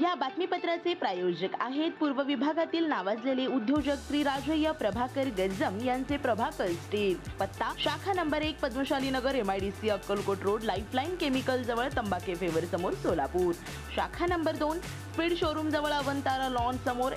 या बातमीपत्राचे प्रायोजक आहेत पूर्व विभागातील नावाजलेले उद्योजक श्री राजय्य प्रभाकर गज्जम यांचे प्रभाकर स्टील पत्ता शाखा नंबर एक Padmashali Nagar M I D C Akkalkot road Lifeline chemical जवळ तंबाखे फेवर समोर सोलापूर. शाखा नंबर दोन स्पीड शोरूम जवळ अवंतारा लॉन समोर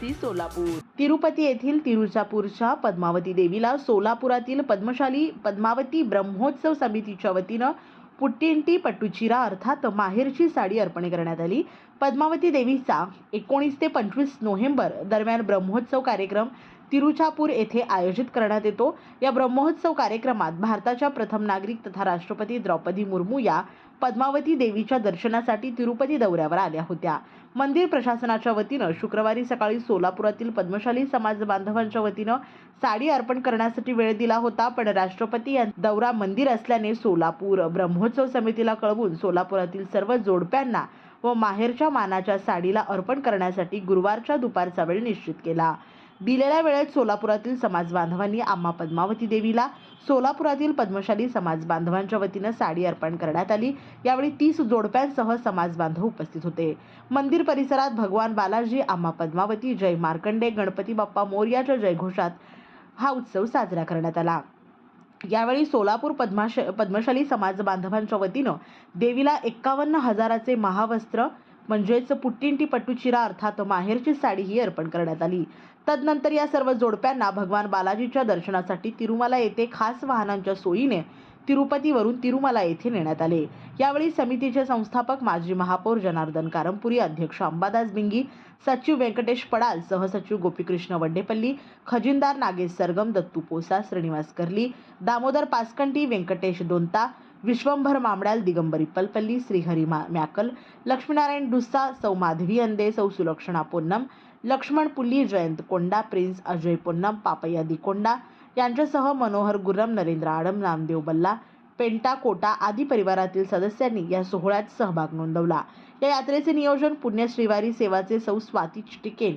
सी सोलापूर. तिरुपती येथील तिरुचापूरच्या पद्मावती देवीला सोलापुरातील पद्मशाली पद्मावती ब्रह्मोत्सव समितीच्या वतीनं पुट्टेंटी पट्टुचिरा अर्थात माहेरची साडी अर्पण करण्यात आली. पद्मावती देवीचा एकोणीस ते पंचवीस नोव्हेंबर दरम्यान ब्रह्मोत्सव कार्यक्रम तिरुचापूर येथे आयोजित करण्यात येतो. या ब्रह्मोत्सव कार्यक्रमात भारताच्या प्रथम नागरिक तथा राष्ट्रपती द्रौपदी मुर्मू या पद्मावती देवीच्या दर्शनासाठी तिरुपती दौऱ्यावर आल्या होत्या. मंदिर प्रशासनाच्या वतीनं शुक्रवारी सकाळी सोलापुरातील पद्मशाली समाज बांधवांच्या वतीनं साडी अर्पण करण्यासाठी वेळ दिला होता पण राष्ट्रपती यांचा दौरा मंदिर असल्याने सोलापूर ब्रह्मोत्सव समितीला कळवून सोलापुरातील सर्व जोडप्यांना व माहेरच्या मानाच्या साडीला अर्पण करण्यासाठी गुरुवारच्या दुपारचा वेळ निश्चित केला. दिलेल्या वेळेत सोलापुरातील समाज बांधवांनी आम्हा पद्मावती देवीला सोलापुरातील पद्मशाली समाज बांधवांच्या वतीनं साडी अर्पण करण्यात आली. यावेळी तीस जोडप्यांसह समाज बांधव उपस्थित होते. मंदिर परिसरात भगवान बालाजी आम्हा पद्मावती जय मार्कंडे गणपती बाप्पा मोर्याच्या जयघोषात हा उत्सव साजरा करण्यात आला. यावेळी सोलापूर पद्माश पद्मशाली समाज बांधवांच्या वतीनं देवीला एक्कावन्न हजाराचे महावस्त्र म्हणजेच पुट्टिंटी पट्टुचिरा अर्थात माहेरची साडी ही अर्पण करण्यात आली. तदनंतर या सर्व जोडप्यांना भगवान बालाजीच्या दर्शनासाठी तिरुमाला येथे खास वाहनांच्या सोयीने तिरुपतीवरून तिरुमाला येथे नेण्यात आले. यावेळी समितीचे संस्थापक माजी महापौर जनार्दन कारंपुरी अध्यक्ष अंबादास बिंगी सचिव व्यंकटेश पडाल सहसचिव गोपीकृष्ण वड्डेपल्ली खजिनदार नागेश सरगम दत्तू पोसा श्रीनिवास कर्ली दामोदर पासकंटी व्यंकटेश दोंता विश्वंभर मामड्याल दिगंबरी पलपल्ली श्रीहरी मा मॅकल लक्ष्मीनारायण डुस्सा सौ माधवी अंदे सौ सुलक्षणा पोन्नम लक्ष्मण पुल्ली जयंत कोंडा प्रिन्स अजय पोन्नम पापय्या दिकोंडा यांच्यासह मनोहर गुर्रम नरेंद्र आडम नामदेव बल्ला पेंटा कोटा आदी परिवारातील सदस्यांनी या सोहळ्यात सहभाग नोंदवला. या यात्रेचे नियोजन पुण्य श्रीवारी सेवाचे सौ स्वाती चिटिकेन